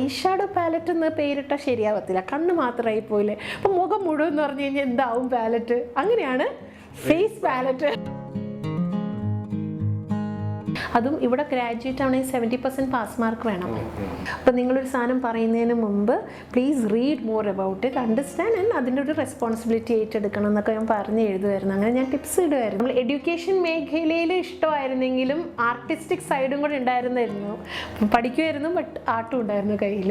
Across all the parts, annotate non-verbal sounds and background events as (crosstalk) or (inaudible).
Eyeshadow palette എന്ന് പേരിട്ടാൽ ശരിയാവത്തില്ല. കണ്ണ് മാത്രമായി പോയില്ലേ. അപ്പം മുഖം മുഴുവൻ എന്ന് പറഞ്ഞു കഴിഞ്ഞാൽ എന്താവും പാലറ്റ് അങ്ങനെയാണ് ഫേസ് പാലറ്റ് അതും ഇവിടെ ഗ്രാജുവേറ്റ് ആണെങ്കിൽ സെവന്റി പെർസെന്റ് പാസ് മാർക്ക് വേണം. അപ്പോൾ നിങ്ങളൊരു സാധനം പറയുന്നതിന് മുമ്പ് please read more about it understand and അതിന്റെ ഒരു റെസ്പോൺസിബിലിറ്റി ഏറ്റെടുക്കണം എന്നൊക്കെ ഞാൻ പറഞ്ഞ് എഴുതുമായിരുന്നു അങ്ങനെ ഞാൻ ടിപ്സ് ഇടുമായിരുന്നു നമ്മൾ എഡ്യൂക്കേഷൻ മേഖലയിൽ ഇഷ്ടമായിരുന്നെങ്കിലും ആർട്ടിസ്റ്റിക് സൈഡും കൂടെ ഉണ്ടായിരുന്നായിരുന്നു. പഠിക്കുമായിരുന്നു ബട്ട് ആർട്ടും ഉണ്ടായിരുന്നു കയ്യിൽ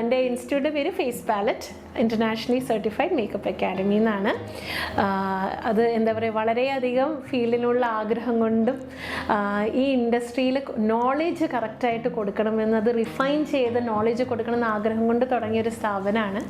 എന്റെ ഇൻസ്റ്റിറ്റ്യൂട്ടിന്റെ പേര് Face Palette internationally certified makeup academy എന്നാണ്. അത് എന്താ പറയുക വളരെയധികം ഫീൽഡിനുള്ള ആഗ്രഹം കൊണ്ടും ഈ ഇൻഡസ്ട്രിയിൽ നോളേജ് കറക്റ്റായിട്ട് കൊടുക്കണമെന്ന് അത് റിഫൈൻ ചെയ്ത് നോളേജ് കൊടുക്കണമെന്ന ആഗ്രഹം കൊണ്ട് തുടങ്ങിയൊരു സ്ഥാപനമാണ്.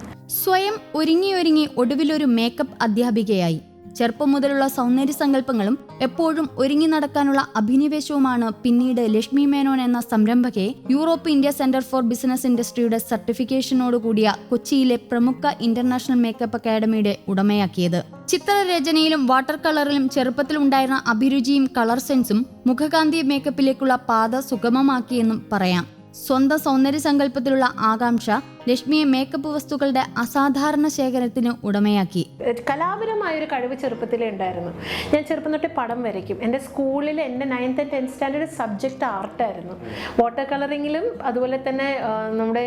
സ്വയം ഒരുങ്ങിയൊരുങ്ങി ഒടുവിലൊരു മേക്കപ്പ് അധ്യാപികയായി. ചെറുപ്പം മുതലുള്ള സൗന്ദര്യ സങ്കല്പങ്ങളും എപ്പോഴും ഒരുങ്ങി നടക്കാനുള്ള അഭിനിവേശവുമാണ് പിന്നീട് ലക്ഷ്മി മേനോൻ എന്ന സംരംഭകയെ Europe India centre for business ഇൻഡസ്ട്രിയുടെ സർട്ടിഫിക്കേഷനോട് കൂടിയ കൊച്ചിയിലെ പ്രമുഖ ഇന്റർനാഷണൽ മേക്കപ്പ് അക്കാദമിയുടെ ഉടമയാക്കിയത്. ചിത്രരചനയിലും വാട്ടർ കളറിലും ചെറുപ്പത്തിലുണ്ടായിരുന്ന അഭിരുചിയും കളർ സെൻസും മുഖകാന്തി മേക്കപ്പിലേക്കുള്ള പാത സുഗമമാക്കിയെന്നും പറയാം. സ്വന്തം സൗന്ദര്യ സങ്കല്പത്തിലുള്ള ആകാംക്ഷ ലക്ഷ്മിയെ മേക്കപ്പ് വസ്തുക്കളുടെ അസാധാരണ ശേഖരത്തിന് ഉടമയാക്കി. കലാപരമായ ഒരു കഴിവ് ചെറുപ്പത്തിലേ ഉണ്ടായിരുന്നു. ഞാൻ ചെറുപ്പം തൊട്ടേ പടം വരയ്ക്കും. എന്റെ സ്കൂളിൽ എന്റെ ninth and tenth standard subject ആർട്ടായിരുന്നു water കളറിങ്ങിലും അതുപോലെ തന്നെ നമ്മുടെ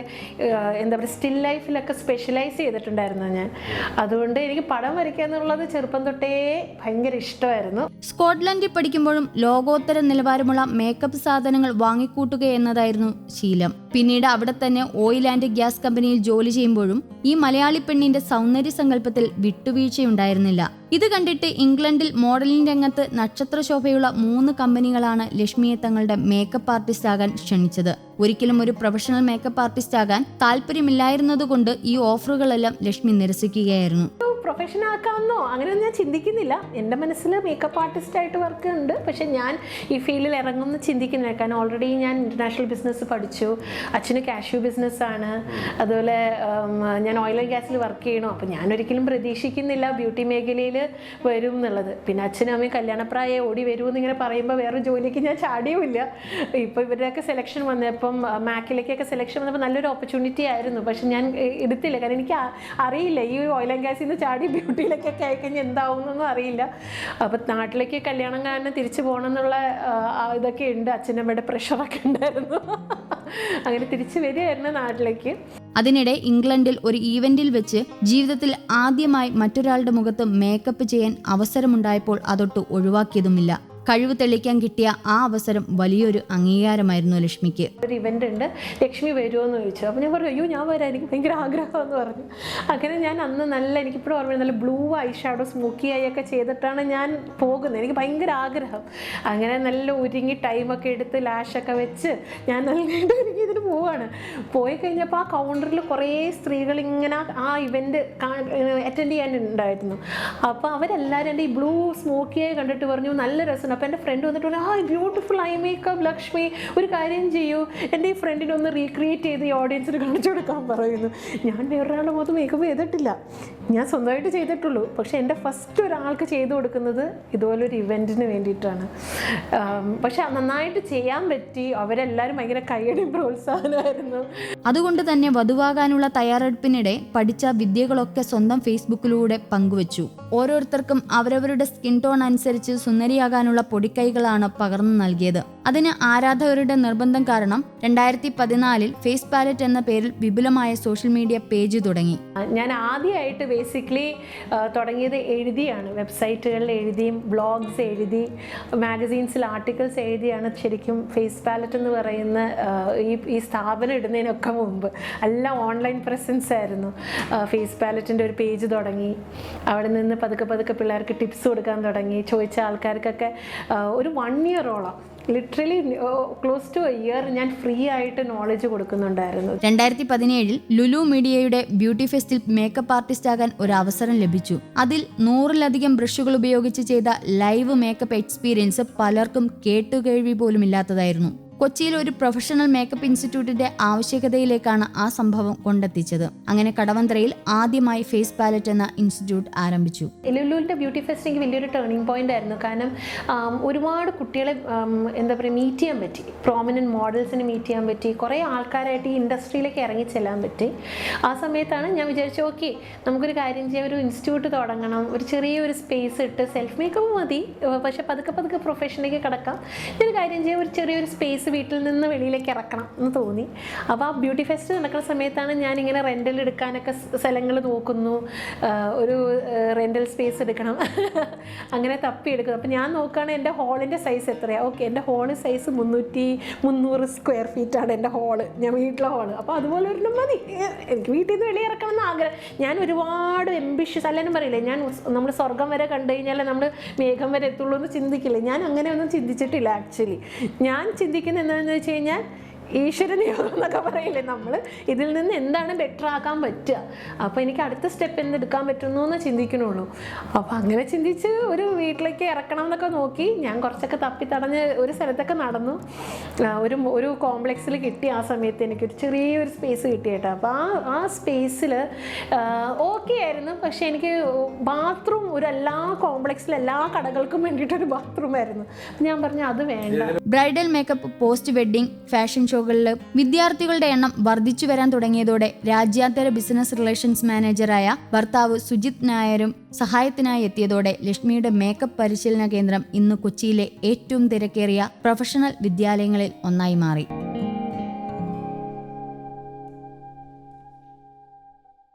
എന്താ പറയുക സ്റ്റിൽ ലൈഫിലൊക്കെ സ്പെഷ്യലൈസ് ചെയ്തിട്ടുണ്ടായിരുന്നു ഞാൻ. അതുകൊണ്ട് എനിക്ക് പടം വരയ്ക്കുക എന്നുള്ളത് ചെറുപ്പം തൊട്ടേ ഭയങ്കര ഇഷ്ടമായിരുന്നു. സ്കോട്ട്ലൻഡിൽ പഠിക്കുമ്പോഴും ലോകോത്തര നിലവാരമുള്ള മേക്കപ്പ് സാധനങ്ങൾ വാങ്ങിക്കൂട്ടുക എന്നതായിരുന്നു ശീലം. പിന്നീട് അവിടെ തന്നെ ഓയിൽ ആൻഡ് ഗ്യാസ് കമ്പനിയിൽ ജോലി ചെയ്യുമ്പോഴും ഈ മലയാളി പെണ്ണിന്റെ സൗന്ദര്യ സങ്കല്പത്തിൽ വിട്ടുവീഴ്ചയുണ്ടായിരുന്നില്ല. ഇത് കണ്ടിട്ട് ഇംഗ്ലണ്ടിൽ മോഡലിംഗ് രംഗത്ത് നക്ഷത്ര ശോഭയുള്ള മൂന്ന് കമ്പനികളാണ് ലക്ഷ്മിയെ തങ്ങളുടെ മേക്കപ്പ് ആർട്ടിസ്റ്റ് ആകാൻ ക്ഷണിച്ചത്. ഒരിക്കലും ഒരു പ്രൊഫഷണൽ മേക്കപ്പ് ആർട്ടിസ്റ്റ് ആകാൻ താല്പര്യമില്ലായിരുന്നതുകൊണ്ട് ഈ ഓഫറുകളെല്ലാം ലക്ഷ്മി നിരസിക്കുകയായിരുന്നു. പ്രൊഫഷൻ ആക്കാമെന്നോ അങ്ങനെയൊന്നും ഞാൻ ചിന്തിക്കുന്നില്ല. എന്റെ മനസ്സിൽ മേക്കപ്പ് ആർട്ടിസ്റ്റ് ആയിട്ട് വർക്ക് ഉണ്ട്. പക്ഷെ ഞാൻ ഈ ഫീൽഡിൽ ഇറങ്ങുമെന്ന് ചിന്തിക്കുന്നില്ല. കാരണം ഓൾറെഡി ഞാൻ ഇന്റർനാഷണൽ ബിസിനസ് പഠിച്ചു. അച്ഛന് കാഷ്യൂ ബിസിനസ്സാണ് അതുപോലെ ഞാൻ ഓയിൽ ആൻഡ് ഗ്യാസിൽ വർക്ക് ചെയ്യണോ. അപ്പോൾ ഞാൻ ഒരിക്കലും പ്രതീക്ഷിക്കുന്നില്ല ബ്യൂട്ടി മേഖലയിൽ വരും എന്നുള്ളത്. പിന്നെ അച്ഛനും അമ്മയും കല്യാണപ്രായം ഓടി വരുമെന്ന് ഇങ്ങനെ പറയുമ്പോൾ വേറെ ജോലിക്ക് ഞാൻ ചാടിയുമില്ല. ഇപ്പോൾ ഇവരുടെയൊക്കെ സെലക്ഷൻ വന്നപ്പം മാക്കിലേക്കൊക്കെ സെലക്ഷൻ വന്നപ്പോൾ നല്ലൊരു ഓപ്പർച്യൂണിറ്റി ആയിരുന്നു. പക്ഷെ ഞാൻ എടുത്തില്ല. കാരണം എനിക്ക് അറിയില്ല. ഈ ഓയിൽ ആൻഡ് ഗ്യാസിൽ നിന്ന് ചാടി ബ്യൂട്ടിയിലേക്കൊക്കെ ആയിക്കഴിഞ്ഞാൽ എന്താവും എന്നൊന്നും അറിയില്ല. അപ്പം നാട്ടിലേക്ക് കല്യാണം കാരണം തിരിച്ചു പോകണം എന്നുള്ള ഇതൊക്കെ ഉണ്ട്. അച്ഛനമ്മയുടെ പ്രഷറൊക്കെ ഉണ്ടായിരുന്നു. അങ്ങനെ തിരിച്ചു വരികയായിരുന്നു നാട്ടിലേക്ക്. അതിനിടെ ഇംഗ്ലണ്ടിൽ ഒരു ഈവന്റിൽ വെച്ച് ജീവിതത്തിൽ ആദ്യമായി മറ്റൊരാളുടെ മുഖത്ത് മേക്കപ്പ് ചെയ്യാൻ അവസരമുണ്ടായപ്പോൾ അതൊട്ട് ഒഴിവാക്കിയതുമില്ല. കഴിവ് തെളിയിക്കാൻ കിട്ടിയ ആ അവസരം വലിയൊരു അംഗീകാരമായിരുന്നു ലക്ഷ്മിക്ക്. ഒരു ഇവന്റ് ഉണ്ട്. ലക്ഷ്മി വരുമോ എന്ന് ചോദിച്ചു. അപ്പോൾ ഞാൻ പറഞ്ഞു അയ്യോ ഞാൻ വരാം. എനിക്ക് ഭയങ്കര ആഗ്രഹമെന്ന് പറഞ്ഞു. അങ്ങനെ ഞാൻ അന്ന് നല്ല എനിക്കിപ്പോഴും ഓർമ്മ നല്ല blue eye shadow smoky eye ഒക്കെ ചെയ്തിട്ടാണ് ഞാൻ പോകുന്നത്. എനിക്ക് ഭയങ്കര ആഗ്രഹം. അങ്ങനെ നല്ല ഒരുങ്ങി ടൈമൊക്കെ എടുത്ത് ലാഷൊക്കെ വെച്ച് ഞാൻ നല്ല (laughs) ഇതിന് പോവാണ്. പോയി കഴിഞ്ഞപ്പോൾ ആ കൗണ്ടറിൽ കുറേ സ്ത്രീകൾ ഇങ്ങനെ ആ ഇവന്റ് അറ്റൻഡ് ചെയ്യാൻ ചെയ്യാനുണ്ടായിരുന്നു. അപ്പോൾ അവരെല്ലാവരും എന്റെ ഈ ബ്ലൂ സ്മോക്കി ഐ കണ്ടിട്ട് പറഞ്ഞു നല്ല രസമുണ്ട്. അപ്പോൾ എന്റെ ഫ്രണ്ട് വന്നിട്ട് പറഞ്ഞു ആ ബ്യൂട്ടിഫുൾ ഐ മേക്കപ്പ് ലക്ഷ്മി ഒരു കാര്യം ചെയ്യൂ. എന്റെ ഈ ഫ്രണ്ടിനെ ഒന്ന് റീക്രിയേറ്റ് ചെയ്ത് ഈ ഓഡിയൻസിന് കാണിച്ചു കൊടുക്കാൻ പറയുന്നു. ഞാൻ വേറൊരാളുടെ മുഖത്ത് മേക്കപ്പ് ചെയ്തിട്ടില്ല. ഞാൻ സ്വന്തമായിട്ട് ചെയ്തിട്ടുള്ളൂ. പക്ഷേ എന്റെ ഫസ്റ്റ് ഒരാൾക്ക് ചെയ്തു കൊടുക്കുന്നത് ഇതുപോലൊരു ഇവന്റിന് വേണ്ടിയിട്ടാണ്. പക്ഷെ നന്നായിട്ട് ചെയ്യാൻ പറ്റി. അവരെല്ലാവരും ഭയങ്കര കൈയടി പ്രോത്സാഹനമായിരുന്നു. അതുകൊണ്ട് തന്നെ വധുവാകാനുള്ള തയ്യാറെടുപ്പിനിടെ പഠിച്ച വിദ്യകളൊക്കെ സ്വന്തം ഫേസ്ബുക്കിലൂടെ പങ്കുവച്ചു. ഓരോരുത്തർക്കും അവരവരുടെ സ്കിൻ ടോൺ അനുസരിച്ച് സുന്ദരിയാകാനുള്ള പൊടിക്കൈകളാണ് പകർന്നു നൽകിയത് അതിന് ആരാധകരുടെ നിർബന്ധം കാരണം രണ്ടായിരത്തി പതിനാലിൽ ഫേസ് പാലറ്റ് എന്ന പേരിൽ വിപുലമായ സോഷ്യൽ മീഡിയ പേജ് തുടങ്ങി. ഞാൻ ആദ്യമായിട്ട് ബേസിക്കലി തുടങ്ങിയത് എഴുതിയാണ്. വെബ്സൈറ്റുകളിൽ എഴുതിയും ബ്ലോഗ്സ് എഴുതി മാഗസീൻസിൽ ആർട്ടിക്കിൾസ് എഴുതിയാണ് ശരിക്കും ഫേസ് പാലറ്റ് എന്ന് പറയുന്ന ഈ ഈ സ്ഥാപനം ഇടുന്നതിനൊക്കെ മുമ്പ്. എല്ലാം ഓൺലൈൻ പ്രസൻസ് ആയിരുന്നു. ഫേസ് പാലറ്റിന്റെ ഒരു പേജ് തുടങ്ങി. അവിടെ നിന്ന് പതുക്കെ പതുക്കെ പിള്ളേർക്ക് ടിപ്സ് കൊടുക്കാൻ തുടങ്ങി. ചോദിച്ച ആൾക്കാർക്കൊക്കെ ഒരു one ഇയറോളം literally close to a year ഞാൻ ഫ്രീ ആയിട്ട് നോളജ് കൊടുക്കുന്നുണ്ടായിരുന്നു. രണ്ടായിരത്തി പതിനേഴിൽ ലുലു മീഡിയയുടെ ബ്യൂട്ടി ഫെസ്റ്റിൽ മേക്കപ്പ് ആർട്ടിസ്റ്റ് ആകാൻ ഒരു അവസരം ലഭിച്ചു. അതിൽ നൂറിലധികം ബ്രഷുകൾ ഉപയോഗിച്ച് ചെയ്ത ലൈവ് മേക്കപ്പ് എക്സ്പീരിയൻസ് പലർക്കും കേട്ടുകേഴ്വി പോലും ഇല്ലാത്തതായിരുന്നു കൊച്ചിയിൽ ഒരു പ്രൊഫഷണൽ മേക്കപ്പ് ഇൻസ്റ്റിറ്റ്യൂട്ടിന്റെ ആവശ്യകതയിലേക്കാണ് ആ സംഭവം കൊണ്ടെത്തിച്ചത്. അങ്ങനെ കടവന്ത്രയിൽ ആദ്യമായി ഫേസ് പാലറ്റ് എന്ന ഇൻസ്റ്റിറ്റ്യൂട്ട് ആരംഭിച്ചു. ലുലുവിന്റെ ബ്യൂട്ടി ഫെസ്റ്റ് എനിക്ക് വലിയൊരു ടേണിംഗ് പോയിന്റ് ആയിരുന്നു. കാരണം ഒരുപാട് കുട്ടികളെ എന്താ പറയുക മീറ്റ് ചെയ്യാൻ പറ്റി. പ്രോമിനന്റ് മോഡൽസിനെ മീറ്റ് ചെയ്യാൻ പറ്റി. കുറേ ആൾക്കാരായിട്ട് ഈ ഇൻഡസ്ട്രിയിലേക്ക് ഇറങ്ങി ചെല്ലാൻ പറ്റി. ആ സമയത്താണ് ഞാൻ വിചാരിച്ചു ഓക്കെ നമുക്കൊരു കാര്യം ചെയ്യാം. ഒരു ഇൻസ്റ്റിറ്റ്യൂട്ട് തുടങ്ങണം. ഒരു ചെറിയൊരു സ്പേസ് ഇട്ട് സെൽഫ് മേക്കപ്പ് മതി. പക്ഷെ പതുക്കെ പതുക്കെ പ്രൊഫഷനിലേക്ക് കിടക്കാം. ഞാൻ കാര്യം ചെയ്യാം. ഒരു ചെറിയൊരു സ്പേസ് വീട്ടിൽ നിന്ന് വെളിയിലേക്ക് ഇറക്കണം എന്ന് തോന്നി. അപ്പോൾ ആ ബ്യൂട്ടി ഫെസ്റ്റ് നടക്കുന്ന സമയത്താണ് ഞാൻ ഇങ്ങനെ റെന്റൽ എടുക്കാനൊക്കെ സ്ഥലങ്ങൾ നോക്കുന്നു. ഒരു റെന്റൽ സ്പേസ് എടുക്കണം. (laughs) അങ്ങനെ തപ്പി എടുക്കുന്നു. അപ്പോൾ ഞാൻ നോക്കുകയാണ് എന്റെ ഹാളിന്റെ സൈസ് എത്രയാണ് ഓക്കെ എന്റെ ഹാൾ സൈസ് മുന്നൂറ്റി മുന്നൂറ് സ്ക്വയർ ആണ് എന്റെ ഹാൾ ഞാൻ വീട്ടിലെ ഹാൾ അപ്പോൾ അതുപോലെ ഒരെണ്ണം മതി. എനിക്ക് വീട്ടിൽ നിന്ന് വെളിയിറക്കണം എന്ന് ആഗ്രഹം. ഞാൻ ഒരുപാട് എംബിഷ്യസ് അല്ലെന്നും പറയില്ലേ? ഞാൻ നമ്മൾ സ്വർഗം വരെ കണ്ടു കഴിഞ്ഞാൽ നമ്മൾ മേഘം വരെ എത്തുള്ളൂ എന്ന് ചിന്തിക്കില്ലേ? ഞാൻ അങ്ങനെ ഒന്നും ചിന്തിച്ചിട്ടില്ല ആക്ച്വലി ഞാൻ ചിന്തിക്കുന്നത് എന്താണെന്ന് വെച്ച് കഴിഞ്ഞാൽ ഈശ്വരൻ യോഗം എന്നൊക്കെ പറയില്ലേ നമ്മൾ ഇതിൽ നിന്ന് എന്താണ് ബെറ്റർ ആക്കാൻ പറ്റുക? അപ്പോൾ എനിക്ക് അടുത്ത സ്റ്റെപ്പ് എന്തെടുക്കാൻ പറ്റുന്നു എന്ന് ചിന്തിക്കണുള്ളൂ. അപ്പോൾ അങ്ങനെ ചിന്തിച്ച് ഒരു വീട്ടിലേക്ക് ഇറക്കണം എന്നൊക്കെ നോക്കി ഞാൻ കുറച്ചൊക്കെ തപ്പി തടഞ്ഞ് ഒരു സ്ഥലത്തൊക്കെ നടന്നു. ഒരു ഒരു കോംപ്ലക്സിൽ കിട്ടി ആ സമയത്ത് എനിക്കൊരു ചെറിയൊരു സ്പേസ് കിട്ടി കേട്ടോ. അപ്പോൾ ആ ആ സ്പേസിൽ ഓക്കെ ആയിരുന്നു. പക്ഷേ എനിക്ക് ബാത്റൂം ഒരു എല്ലാ കോംപ്ലക്സിലും എല്ലാ കടകൾക്കും വേണ്ടിയിട്ടൊരു ബാത്റൂം ആയിരുന്നു. ഞാൻ പറഞ്ഞു അത് വേണ്ട. Bridal makeup post wedding fashion ഷോകളിൽ വിദ്യാർത്ഥികളുടെ എണ്ണം വർദ്ധിച്ചു വരാൻ തുടങ്ങിയതോടെ രാജ്യാന്തര ബിസിനസ് റിലേഷൻസ് മാനേജറായ ഭർത്താവ് സുജിത് നായരും സഹായത്തിനായി എത്തിയതോടെ ലക്ഷ്മിയുടെ മേക്കപ്പ് പരിശീലന കേന്ദ്രം ഇന്ന് കൊച്ചിയിലെ ഏറ്റവും തിരക്കേറിയ പ്രൊഫഷണൽ വിദ്യാലയങ്ങളിൽ ഒന്നായി മാറി.